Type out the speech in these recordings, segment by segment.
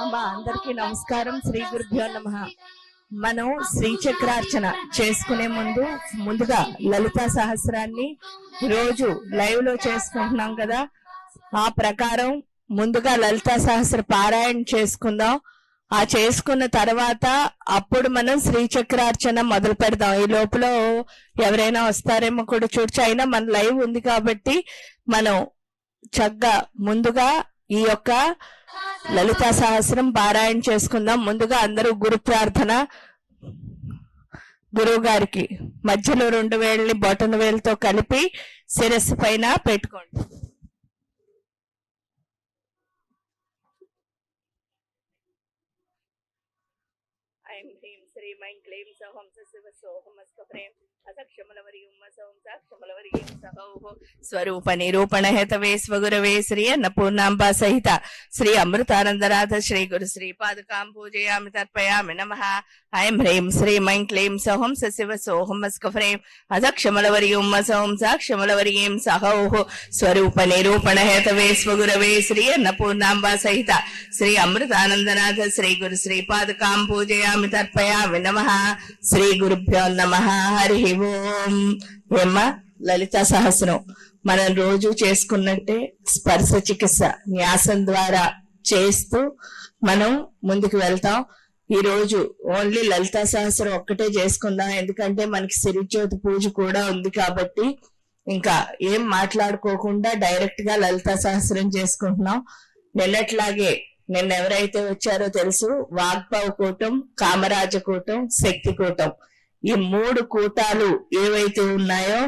అమ్మా అందరికీ నమస్కారం. శ్రీ గురుభ్యో నమ. మనం శ్రీచక్రార్చన చేసుకునే ముందు ముందుగా లలితా సహస్రాన్ని రోజు లైవ్లో చేసుకుంటున్నాం కదా. ఆ ప్రకారం ముందుగా లలితా సహస్ర పారాయణ చేసుకుందాం. ఆ చేసుకున్న తర్వాత అప్పుడు మనం శ్రీచక్రార్చన మొదలు పెడదాం. ఈ లోపల ఎవరైనా వస్తారేమో కూడా చూడచ్చు. అయినా మన లైవ్ ఉంది కాబట్టి మనం చక్కగా ముందుగా ఈ యొక్క లలితా సహస్రం పారాయణ చేసుకుందాం. ముందుగా అందరూ గురు ప్రార్థన గురువు గారికి. మధ్యలో రెండు వేళ్ళని బొటన వేలతో కలిపి శిరస్సు పైన పెట్టుకోండి. ఐం హ్రీం శ్రీం ఐం క్లీం సహం శివ సోహం ప్రేమ్ స్వరూప నిరూపణ హేతవే స్వగురవే శ్రీ అన్నపూర్ణాంబ సహిత శ్రీ అమృతానందనాథ శ్రీ గురు శ్రీ పాదుకాం పూజయామి తర్పయామి నమ ఐం హ్రీం శ్రీం ఐం క్లీం సహం శివ సోహం ఫ్రేమ్ అసక్షమలవరియం సౌం సాక్షమలవరియం సహౌః స్వరూప నిరూపణ హేతవే స్వగురవే శ్రీ అన్నపూర్ణాంబ సహిత శ్రీ అమృతానందనాథ శ్రీ గురు శ్రీ పాదుకాం పూజయామి తర్పయామి నమ శ్రీ గురుభ్యో నమ. హరి ఓం. ఏమ్మా? లలిత సహస్రం. మనం రోజు చేసుకున్నట్టే స్పర్శ చికిత్స న్యాసం ద్వారా చేస్తూ మనం ముందుకు వెళ్తాం. ఈ రోజు ఓన్లీ లలితా సహస్రం ఒక్కటే చేసుకుందాం. ఎందుకంటే మనకి సిరిజ్యోతి పూజ కూడా ఉంది కాబట్టి ఇంకా ఏం మాట్లాడుకోకుండా డైరెక్ట్గా లలితా సహస్రం చేసుకుంటున్నాం. నిన్నట్లాగే నిన్న ఎవరైతే వచ్చారో తెలుసు వాగ్భవ కూటం కామరాజ కూటం శక్తి కూటం. ఈ మూడు కూటాలు ఏవైతే ఉన్నాయో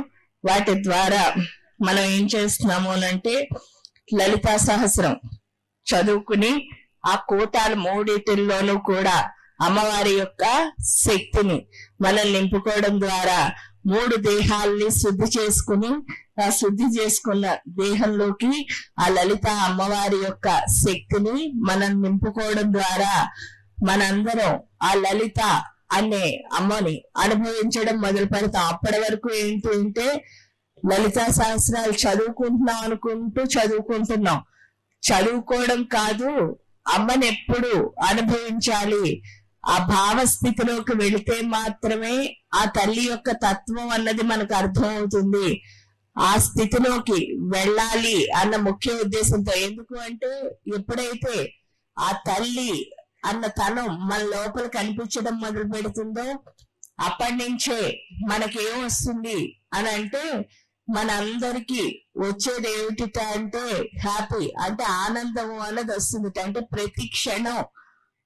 వాటి ద్వారా మనం ఏం చేస్తున్నాము అంటే లలితా సహస్రం చదువుకుని ఆ కూటాలు మూడిటిల్లోనూ కూడా అమ్మవారి యొక్క శక్తిని మనం నింపుకోవడం ద్వారా మూడు దేహాల్ని శుద్ధి చేసుకుని ఆ శుద్ధి చేసుకున్న దేహంలోకి ఆ లలిత అమ్మవారి యొక్క శక్తిని మనం నింపుకోవడం ద్వారా మనందరం ఆ లలిత అనే అమ్మని అనుభవించడం మొదలు పెడతాం. అప్పటి వరకు ఏంటి అంటే లలితా సహస్రాలు చదువుకుంటున్నాం అనుకుంటూ చదువుకుంటున్నాం. చదువుకోవడం కాదు అమ్మని ఎప్పుడు అనుభవించాలి. ఆ భావస్థితిలోకి వెళితే మాత్రమే ఆ తల్లి యొక్క తత్వం అన్నది మనకు అర్థం అవుతుంది ఆ స్థితిలోకి వెళ్ళాలి అన్న ముఖ్య ఉద్దేశంతో. ఎందుకు అంటే ఎప్పుడైతే ఆ తల్లి అన్న తనం మన లోపల కనిపించడం మొదలు పెడుతుందో అప్పటి నుంచే మనకేం వస్తుంది అని అంటే మన వచ్చేది ఏమిటిట అంటే హ్యాపీ అంటే ఆనందము అన్నది వస్తుంది. అంటే ప్రతి క్షణం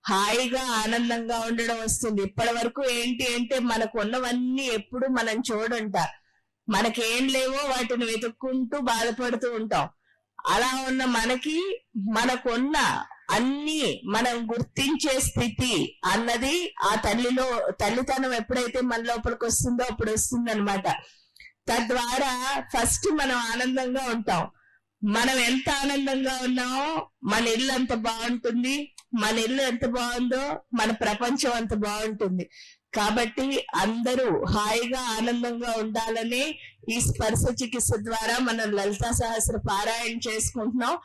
హాయిగా ఆనందంగా ఉండడం వస్తుంది. ఇప్పటి వరకు ఏంటి అంటే మనకు ఉన్నవన్నీ ఎప్పుడు మనం చూడంట. మనకేం లేవో వాటిని వెతుక్కుంటూ బాధపడుతూ ఉంటాం. అలా ఉన్న మనకి మనకున్న అన్ని మనం గుర్తించే స్థితి అన్నది ఆ తల్లిలో తల్లితనం ఎప్పుడైతే మన లోపలికి వస్తుందో అప్పుడు వస్తుంది అనమాట తద్వారా ఫస్ట్ మనం ఆనందంగా ఉంటాం. మనం ఎంత ఆనందంగా ఉన్నామో మన ఇల్లు అంత బాగుంటుంది. మన ఇల్లు ఎంత బాగుందో మన ప్రపంచం అంత బాగుంటుంది. కాబట్టి అందరూ హాయిగా ఆనందంగా ఉండాలని ఈ స్పర్శ చికిత్స ద్వారా మనం లలితా సహస్ర పారాయణ చేసుకుంటున్నాం.